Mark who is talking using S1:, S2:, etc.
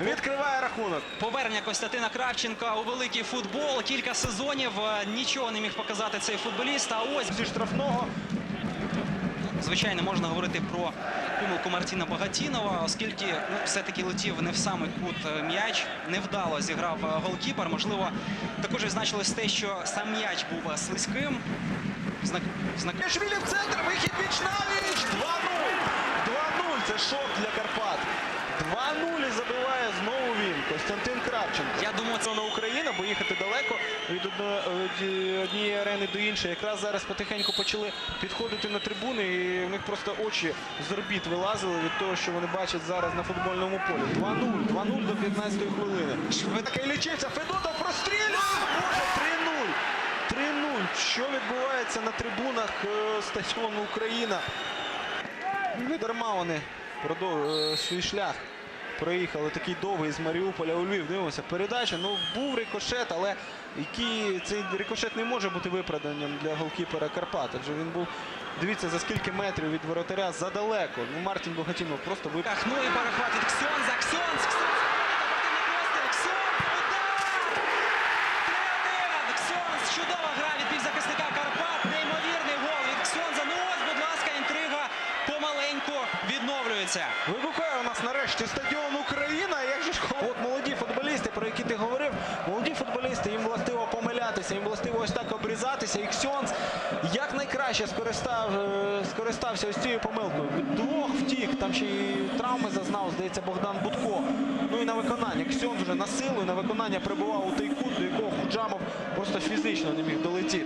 S1: відкриває рахунок.
S2: Повернення Костянтина Кравченка у великий футбол. Кілька сезонів е, нічого не міг показати цей футболіст. А ось
S1: Зі штрафного
S2: звичайно можна говорити про помилку Мартіна Багатінова, оскільки ну, все-таки летів не в самий кут е, м'яч. Невдало зіграв е, голкіпер. Можливо, також відзначилось те, що сам м'яч був слизьким. Знак, знак...
S1: Кашвілі в центр, вихід віч навіч. 2-0. 2-0. Це шок для Карпат. 2-0 забиває знову він. Костянтин Кравченко.
S2: Я думаю, це
S1: на Україна, бо їхати далеко від однієї арени до іншої. Якраз зараз потихеньку почали підходити на трибуни, і в них просто очі з орбіт вилазили від того, що вони бачать зараз на футбольному полі. 2-0, 2-0 до 15-ї хвилини. Швидко лічився. Федотов прострілює! Боже, 3-0. 3-0. Що відбувається на трибунах е, стадіону Україна? Не дарма вони е, свій шлях проїхали такий довгий з Маріуполя у Львів. Дивимося, передача. Ну, був рикошет, але який цей рикошет не може бути виправданням для голкіпера Карпат. Адже він був, дивіться, за скільки метрів від воротаря задалеко. Ну, Мартін Богатінов просто виправ.
S2: Ах, ну і перехват від Ксьонза. Ксьонз, Ксьонз, спортивний постріл. Ксьонз, удар! 3-1. Ксьонз, чудова гра від півзахисника Карпат. Неймовірний гол від Ксьонза. Ну ось, будь ласка, інтрига помаленьку відновлюється.
S1: Вибухає у нас нарешті стадіон Україна. Як же ж от молоді футболісти, про які ти говорив, молоді футболісти, їм властиво помилятися, їм властиво ось так обрізатися. І Ксьонс як найкраще скористав, е, скористався ось цією помилкою. Двох втік, там ще й травми зазнав, здається, Богдан Будко. Ну і на виконання. Ксьонс вже на силу і на виконання прибував у той кут, до якого Худжамов просто фізично не міг долетіти.